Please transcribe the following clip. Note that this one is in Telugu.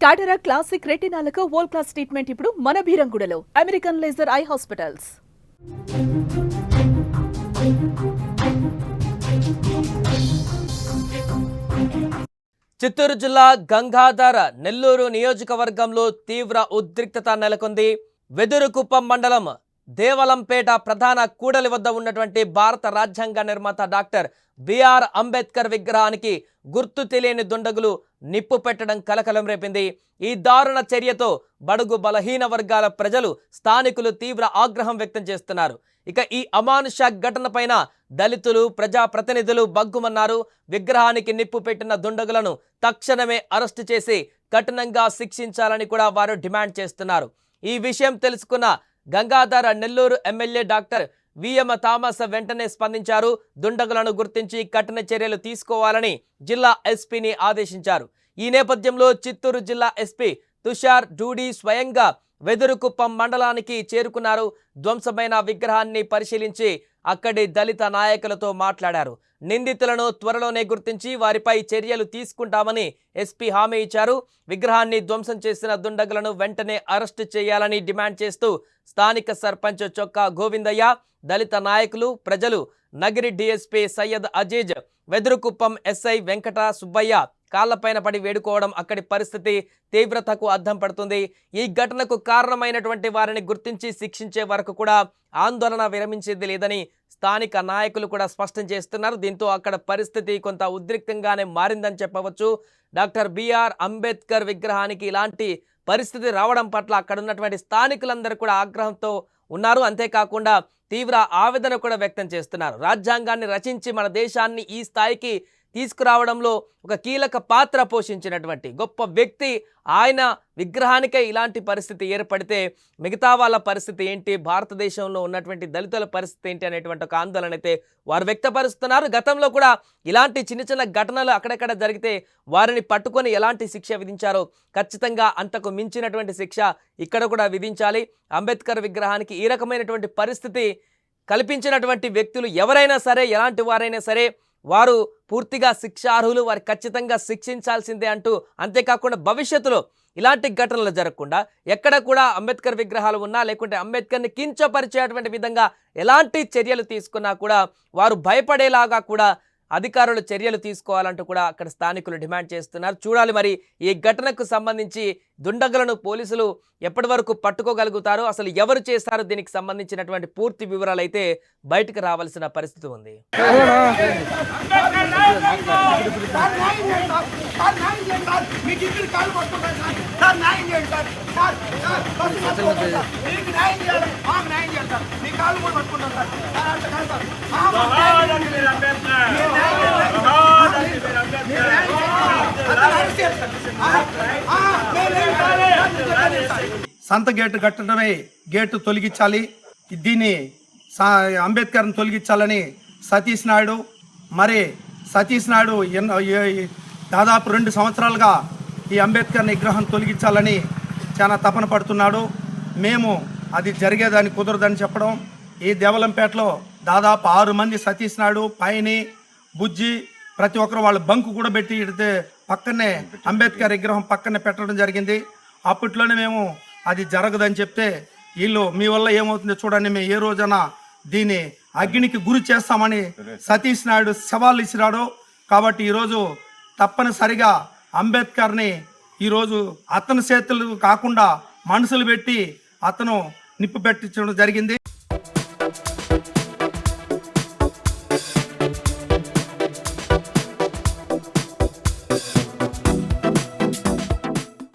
టాటరా క్లాసిక్ రెటినాలకు వరల్డ్ క్లాస్ ట్రీట్మెంట్ ఇప్పుడు మన బీరంగుడలో American laser eye hospitals Chittoor జిల్లా గంగాధర నెల్లూరు నియోజకవర్గంలో తీవ్ర ఉద్రిక్తత నెలకొంది. వెదురుకుప్పం మండలం దేవలంపేట ప్రధాన కూడలి వద్ద ఉన్నటువంటి భారత రాజ్యాంగ నిర్మాత డాక్టర్ బిఆర్ అంబేద్కర్ విగ్రహానికి గుర్తు తెలియని దుండగులు నిప్పు పెట్టడం కలకలం రేపింది. ఈ దారుణ చర్యతో బడుగు బలహీన వర్గాల ప్రజలు స్థానికులు తీవ్ర ఆగ్రహం వ్యక్తం చేస్తున్నారు. ఇక ఈ అమానుష ఘటనపైన దళితులు ప్రజాప్రతినిధులు బగ్గుమన్నారు. విగ్రహానికి నిప్పు పెట్టిన దుండగులను తక్షణమే అరెస్టు చేసి కఠినంగా శిక్షించాలని కూడా వారు డిమాండ్ చేస్తున్నారు. ఈ విషయం తెలుసుకున్న Gangadhara Nellore MLA doctor V M Thomas వెంటనే స్పందించారు. దుండగులను గుర్తించి కఠిన చర్యలు తీసుకోవాలని జిల్లా ఎస్పీని ఆదేశించారు. ఈ నేపథ్యంలో చిత్తూరు జిల్లా ఎస్పీ తుషార్ డూడీ స్వయంగా వెదురుకుప్పం మండలానికి చేరుకున్నారు. ధ్వంసమైన విగ్రహాన్ని పరిశీలించి అక్కడి దళిత నాయకులతో మాట్లాడారు. నిందితులను త్వరలోనే గుర్తించి వారిపై చర్యలు తీసుకుంటామని ఎస్పీ హామీ ఇచ్చారు. విగ్రహాన్ని ధ్వంసం చేసిన దుండగులను వెంటనే అరెస్టు చేయాలని డిమాండ్ చేస్తూ స్థానిక సర్పంచ్ చొక్కా గోవిందయ్య దళిత నాయకులు ప్రజలు నగిరి డిఎస్పీ సయ్యద్ అజీజ్ వెదురుకుప్పం ఎస్ఐ వెంకట సుబ్బయ్య కాళ్ళపైన పడి వేడుకోవడం అక్కడి పరిస్థితి తీవ్రతకు అద్దం పడుతుంది. ఈ ఘటనకు కారణమైనటువంటి వారిని గుర్తించి శిక్షించే వరకు కూడా ఆందోళన విరమించేది లేదని స్థానిక నాయకులు కూడా స్పష్టం చేస్తున్నారు. దీంతో అక్కడ పరిస్థితి కొంత ఉద్రిక్తంగానే మారిందని చెప్పవచ్చు. డాక్టర్ బిఆర్ అంబేద్కర్ విగ్రహానికి ఇలాంటి పరిస్థితి రావడం పట్ల అక్కడ ఉన్నటువంటి స్థానికులందరూ కూడా ఆగ్రహంతో ఉన్నారు. అంతేకాకుండా తీవ్ర ఆవేదన కూడా వ్యక్తం చేస్తున్నారు. రాజ్యాంగాన్ని రచించి మన దేశాన్ని ఈ స్థాయికి తీసుకురావడంలో ఒక కీలక పాత్ర పోషించినటువంటి గొప్ప వ్యక్తి. ఆయన విగ్రహానికే ఇలాంటి పరిస్థితి ఏర్పడితే మిగతా వాళ్ళ పరిస్థితి ఏంటి? భారతదేశంలో ఉన్నటువంటి దళితుల పరిస్థితి ఏంటి? అనేటువంటి ఒక ఆందోళన అయితే వారు వ్యక్తపరుస్తున్నారు. గతంలో కూడా ఇలాంటి చిన్న చిన్న ఘటనలు అక్కడక్కడ జరిగితే వారిని పట్టుకొని ఎలాంటి శిక్ష విధించారో ఖచ్చితంగా అంతకు మించినటువంటి శిక్ష ఇక్కడ కూడా విధించాలి. అంబేద్కర్ విగ్రహానికి ఈ రకమైనటువంటి పరిస్థితి కల్పించినటువంటి వ్యక్తులు ఎవరైనా సరే ఎలాంటి వారైనా సరే వారు పూర్తిగా శిక్షార్హులు వారు ఖచ్చితంగా శిక్షించాల్సిందే అంటూ అంతేకాకుండా భవిష్యత్తులో ఇలాంటి ఘటనలు జరగకుండా ఎక్కడ కూడా అంబేద్కర్ విగ్రహాలు ఉన్నా లేకుంటే అంబేద్కర్ని కించపరిచేటువంటి విధంగా ఎలాంటి చర్యలు తీసుకున్నా కూడా వారు భయపడేలాగా కూడా అధికారులు చర్యలు తీసుకోవాలంటూ కూడా అక్కడ స్థానికులు డిమాండ్ చేస్తున్నారు. చూడాలి మరి ఈ ఘటనకు సంబంధించి దుండగులను పోలీసులు ఎప్పటి వరకు పట్టుకోగలుగుతారో? అసలు ఎవరు చేస్తారు? దీనికి సంబంధించినటువంటి పూర్తి వివరాలు అయితే బయటకు రావాల్సిన పరిస్థితి ఉంది. సార్ న్యాయం చేయండి సార్. చేయండి సార్ మీకు ఇద్దరు సార్. సార్ న్యాయం చేయండి సార్. సార్ సార్ మీకు న్యాయం చేయాలి. మాకు న్యాయం చేయాలి సార్. మీ కాళ్ళు కూడా పట్టుకుంటాం సార్. సార్ అంత కాదు సార్. సంత గేటు కట్టడమే గేటు తొలగించాలి. దీన్ని సా అంబేద్కర్ని తొలగించాలని సతీష్ నాయుడు మరి సతీష్ నాయుడు దాదాపు రెండు సంవత్సరాలుగా ఈ అంబేద్కర్ విగ్రహం తొలగించాలని చాలా తపన పడుతున్నాడు. మేము అది జరిగేదాన్ని కుదరదని చెప్పడం. ఈ దేవలంపేటలో దాదాపు ఆరు మంది సతీష్ నాయుడు పైని బుజ్జి ప్రతి ఒక్కరు వాళ్ళ బంకు కూడా పెట్టి ఇడితే పక్కనే అంబేద్కర్ విగ్రహం పక్కనే పెట్టడం జరిగింది. అప్పట్లోనే మేము అది జరగదని చెప్తే వీళ్ళు మీ వల్ల ఏమవుతుందో చూడండి మేము ఏ రోజున దీన్ని అగ్నికి గురి చేస్తామని సతీష్ నాయుడు సవాల్ ఇచ్చినాడు కాబట్టి ఈరోజు తప్పనిసరిగా అంబేద్కర్ని ఈరోజు అతని చేతులు కాకుండా మనుషులు పెట్టి అతను నిప్పు పెట్టించడం జరిగింది.